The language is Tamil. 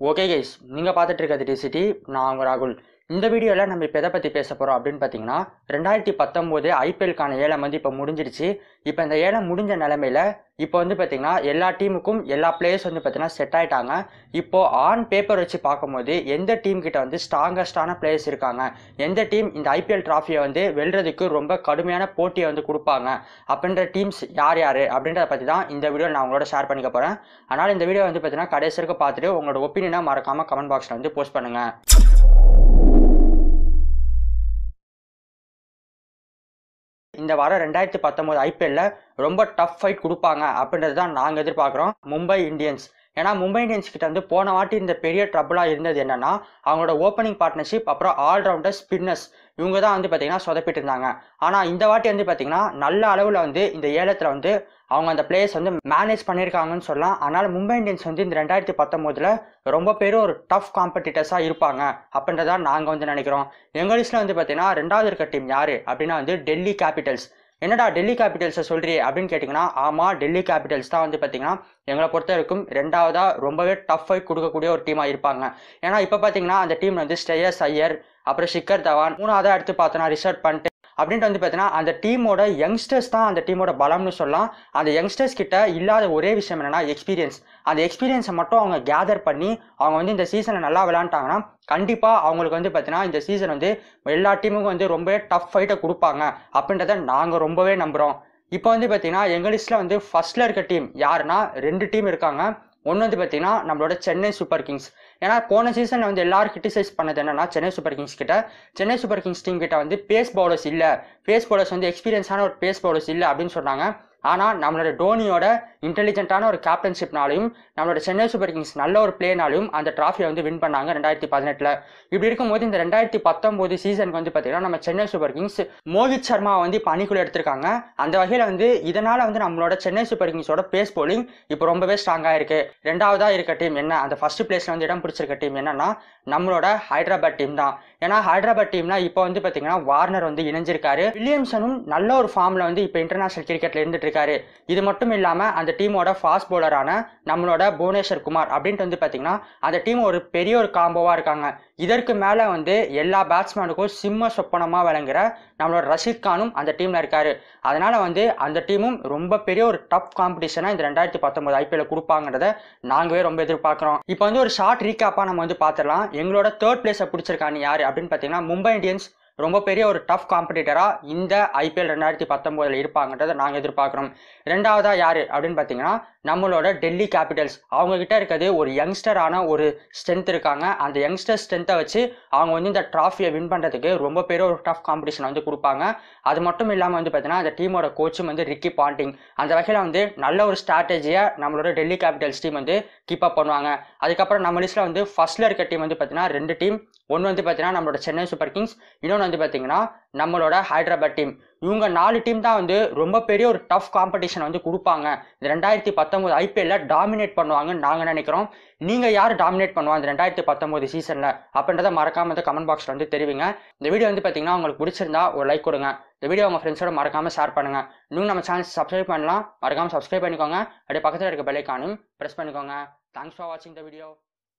ஓகே கைஸ் நீங்கள் பார்த்துட்டு இருக்கிறது சிட்டி நான் உங்கள் ராகுல். இந்த வீடியோவில் நம்ம இப்போ எதை பற்றி பேச போகிறோம் அப்படின்னு பார்த்தீங்கன்னா ரெண்டாயிரத்தி பத்தொம்போது ஐபிஎல்கான ஏலம் வந்து இப்போ முடிஞ்சிருச்சு. இப்போ இந்த ஏலம் முடிஞ்ச நிலமையில இப்போ வந்து பார்த்தீங்கன்னா எல்லா டீமுக்கும் எல்லா பிளேயர்ஸ் வந்து பார்த்தீங்கன்னா செட் ஆகிட்டாங்க இப்போது ஆன் பேப்பர் வச்சு பார்க்கும்போது எந்த டீம் கிட்ட வந்து ஸ்ட்ராங்கஸ்டான பிளேயர்ஸ் இருக்காங்க? எந்த டீம் இந்த ஐபிஎல் ட்ராஃபியை வந்து வெல்றதுக்கு ரொம்ப கடுமையான போட்டியை வந்து கொடுப்பாங்க? அப்படின்ற டீம்ஸ் யார் யார்? அப்படின்றத பற்றி தான் இந்த வீடியோ நான் உங்களோட ஷேர் பண்ணிக்க போகிறேன் அதனால் இந்த வீடியோ வந்து பார்த்தீங்கன்னா கடைசி வரைக்கும் பார்த்துட்டு உங்களோட ஒப்பீனியனாக மறக்காமல் கமெண்ட் பாக்ஸில் வந்து போஸ்ட் பண்ணுங்கள் இந்த வாரம் ரெண்டாயிரத்தி பத்தொம்போது ஐபிஎல்ல ரொம்ப டஃப் ஃபைட் கொடுப்பாங்க அப்படின்றது தான் நாங்கள் எதிர்பார்க்குறோம். மும்பை இந்தியன்ஸ் ஏன்னா மும்பை இந்தியன்ஸ் கிட்ட வந்து போன வாட்டி இந்த பெரிய ட்ரபுளாக இருந்தது என்னன்னா அவங்களோட ஓப்பனிங் பார்ட்னர்ஷிப் அப்புறம் ஆல்ரவுண்டர் ஸ்பின்னர்ஸ் இவங்க தான் வந்து பார்த்தீங்கன்னா சொதப்பிட்டு இருந்தாங்க. ஆனால் இந்த வாட்டி வந்து பார்த்தீங்கன்னா நல்ல அளவில் வந்து இந்த ஏலத்தில் வந்து அவங்க அந்த பிளேயர்ஸ் வந்து மேனேஜ் பண்ணியிருக்காங்கன்னு சொல்லலாம். அதனால் மும்பை இந்தியன்ஸ் வந்து இந்த ரெண்டாயிரத்தி பத்தொம்போதில் ரொம்ப பேரும் ஒரு டஃப் காம்படிட்டர்ஸாக இருப்பாங்க அப்படின்றதான் நாங்கள் வந்து நினைக்கிறோம். எங்கள் லிஸ்ட்டில் வந்து பார்த்தீங்கன்னா ரெண்டாவது இருக்க டீம் யார்? அப்படின்னா வந்து டெல்லி கேபிட்டல்ஸ் என்னடா டெல்லி கேபிட்டல்ஸை சொல்றியே அப்படின்னு கேட்டிங்கன்னா ஆமாம் டெல்லி கேபிட்டல்ஸ் தான் வந்து பார்த்தீங்கன்னா எங்களை பொறுத்த வரைக்கும் ரெண்டாவதாக ரொம்பவே டஃப் ஃபைட் கொடுக்கக்கூடிய ஒரு டீமாக இருப்பாங்க. ஏன்னா இப்போ பார்த்தீங்கன்னா அந்த டீம் வந்து ஸ்டேயஸ் ஐயர் அப்புறம் ஷிக்கர் தவான் மூணாவதாக எடுத்து பார்த்தோன்னா ரிசர்ட் பண்ணிட்டு அப்படின்ட்டு வந்து பார்த்தீங்கன்னா அந்த டீமோட யங்ஸ்டர்ஸ் தான் அந்த டீமோட பலம்னு சொல்லலாம். அந்த யங்ஸ்டர்ஸ் கிட்ட இல்லாத ஒரே விஷயம் என்னன்னா எக்ஸ்பீரியன்ஸ் அந்த எக்ஸ்பீரியன்ஸை மட்டும் அவங்க கேதர் பண்ணி அவங்க வந்து இந்த சீசனை நல்லா விளாண்டாங்கன்னா கண்டிப்பாக அவங்களுக்கு வந்து பார்த்தீங்கன்னா இந்த சீசன் வந்து எல்லா டீமுக்கும் வந்து ரொம்பவே டஃப் ஃபைட்டை கொடுப்பாங்க. அப்படின்றத நாங்கள் ரொம்பவே நம்புகிறோம் இப்போ வந்து பார்த்தீங்கன்னா எங்கள் லிஸ்ட்டில் வந்து ஃபர்ஸ்ட்டில் இருக்க டீம் யாருன்னா ரெண்டு டீம் இருக்காங்க. ஒன்று வந்து பார்த்தீங்கன்னா நம்மளோட சென்னை சூப்பர் கிங்ஸ் ஏன்னா போன சீசனில் வந்து எல்லாரும் கிரிட்டிசைஸ் பண்ணது என்னன்னா சென்னை சூப்பர் கிங்ஸ் கிட்ட. சென்னை சூப்பர் கிங்ஸ் டீம் கிட்ட வந்து பேஸ் பவுலர்ஸ் இல்லை. பேஸ் பவுலர்ஸ் வந்து எக்ஸ்பீரியன்ஸான ஒரு பேஸ் பவுலர்ஸ் இல்லை அப்படின்னு சொன்னாங்க. ஆனால் நம்மளோட டோனியோட இன்டெலிஜென்ட்டான ஒரு கேப்டன்ஷிப்னாலையும் நம்மளோட சென்னை சூப்பர் கிங்ஸ் நல்ல ஒரு பிளேனாலையும் அந்த ட்ராஃபியை வந்து வின் பண்ணாங்க ரெண்டாயிரத்தி பதினெட்டில். இப்படி இருக்கும்போது இந்த ரெண்டாயிரத்தி பத்தொம்போது சீசனுக்கு வந்து பார்த்தீங்கன்னா நம்ம சென்னை சூப்பர் கிங்ஸ் மோஹித் சர்மா வந்து இப்போ எடுத்திருக்காங்க. அந்த வகையில் வந்து இதனால் வந்து நம்மளோட சென்னை சூப்பர் கிங்ஸோட பேஸ் போலிங் இப்போ ரொம்பவே ஸ்ட்ராங்காக இருக்கு. ரெண்டாவதாக இருக்க டீம் என்ன? அந்த ஃபர்ஸ்ட் பிளேஸில் வந்து இடம் பிடிச்சிருக்க டீம் என்னன்னா நம்மளோட ஹைதராபாத் டீம் தான். ஏன்னா ஹைதராபாத் டீம்னா இப்போ வந்து பார்த்தீங்கன்னா வார்னர் வந்து இணைஞ்சிருக்காரு. வில்லியம்சனும் நல்ல ஒரு ஃபார்மில் வந்து இப்போ இன்டர்நேஷனல் கிரிக்கெட்டில் இருந்துட்டு இருக்காரு இது மட்டும் இல்லாமல் அந்த டீமோட ஃபாஸ்ட் பவுலரான நம்மளோட புவனேஸ்வர் குமார் அப்படின்ட்டு வந்து பார்த்தீங்கன்னா அந்த டீம் ஒரு பெரிய ஒரு காம்போவாக இருக்காங்க. இதற்கு மேலே வந்து எல்லா பேட்ஸ்மேனுக்கும் சிம்ம சொப்பனமாக விளங்குற நம்மளோட ரஷீத் கானும் அந்த டீமில் இருக்காரு. அதனால வந்து அந்த டீமும் ரொம்ப பெரிய ஒரு டஃப் காம்படிஷனாக இந்த ரெண்டாயிரத்தி பத்தொன்பது ஐபிஎல் கொடுப்பாங்கிறத நாங்களே ரொம்ப எதிர்பார்க்குறோம். இப்போ வந்து ஒரு ஷார்ட் ரீகேப்பாக நம்ம வந்து பார்த்துடலாம் எங்களோட தேர்ட் பிளேஸை பிடிச்சிருக்கான்னு யார் அப்படின்னு பார்த்தீங்கன்னா மும்பை இந்தியன்ஸ் ரொம்ப பெரிய ஒரு டஃப் காம்படிட்டராக இந்த ஐபிஎல் ரெண்டாயிரத்தி பத்தொம்போதில் இருப்பாங்கன்றதை நாங்கள் எதிர்பார்க்குறோம். ரெண்டாவதாக யார் அப்படின்னு பார்த்தீங்கன்னா நம்மளோட டெல்லி கேபிட்டல்ஸ் அவங்கக்கிட்ட இருக்கிறது ஒரு யங்ஸ்டரான ஒரு ஸ்ட்ரென்த் இருக்காங்க. அந்த யங்ஸ்டர் ஸ்ட்ரென்த்தை வச்சு அவங்க வந்து இந்த ட்ராஃபியை வின் பண்ணுறதுக்கு ரொம்ப பெரிய ஒரு டஃப் காம்படிஷன் வந்து கொடுப்பாங்க. அது மட்டும் இல்லாமல் வந்து பார்த்தீங்கன்னா அந்த டீமோட கோச்சும் வந்து ரிக்கி பாண்டிங் அந்த வகையில் வந்து நல்ல ஒரு ஸ்ட்ராட்டஜியை நம்மளோட டெல்லி கேபிட்டல்ஸ் டீம் வந்து கீப் அப் பண்ணுவாங்க. அதுக்கப்புறம் நம்ம லிஸ்ட்டில் வந்து ஃபர்ஸ்ட்ல இருக்க டீம் வந்து பார்த்தீங்கன்னா ரெண்டு டீம் ஒன்று வந்து பார்த்தீங்கன்னா நம்மளோட சென்னை சூப்பர் கிங்ஸ் இன்னொன்று வந்து பார்த்தீங்கன்னா நம்மளோட ஹைதராபாத் டீம். இவங்க நாலு டீம் தான் வந்து ரொம்ப பெரிய ஒரு டஃப் காம்படிஷன் வந்து கொடுப்பாங்க. இந்த ரெண்டாயிரத்தி பத்தொம்போது ஐபிஎல்ல டாமினேட் பண்ணுவாங்கன்னு நாங்கள் நினைக்கிறோம். நீங்கள் யார் டாமினேட் பண்ணுவாங்க இந்த ரெண்டாயிரத்தி பத்தொம்போது சீசனில் அப்படின்றத மறக்காம இந்த கமெண்ட் பாக்ஸில் வந்து தெரிவிங்க. இந்த வீடியோ வந்து பார்த்தீங்கன்னா உங்களுக்கு பிடிச்சிருந்தா ஒரு லைக் கொடுங்க. இந்த வீடியோ உங்கள் ஃப்ரெண்ட்ஸோட மறக்காம ஷேர் பண்ணுங்க. இன்னும் நம்ம சேனல் சப்ஸ்கிரைப் பண்ணலாம் மறக்காம சப்ஸ்கிரைப் பண்ணிக்கோங்க. அப்படியே பக்கத்தில் இருக்க பெல்லைக்கானும் ப்ரெஸ் பண்ணிக்கோங்க. தேங்க்ஸ் ஃபார் வாட்சிங் த வீடியோ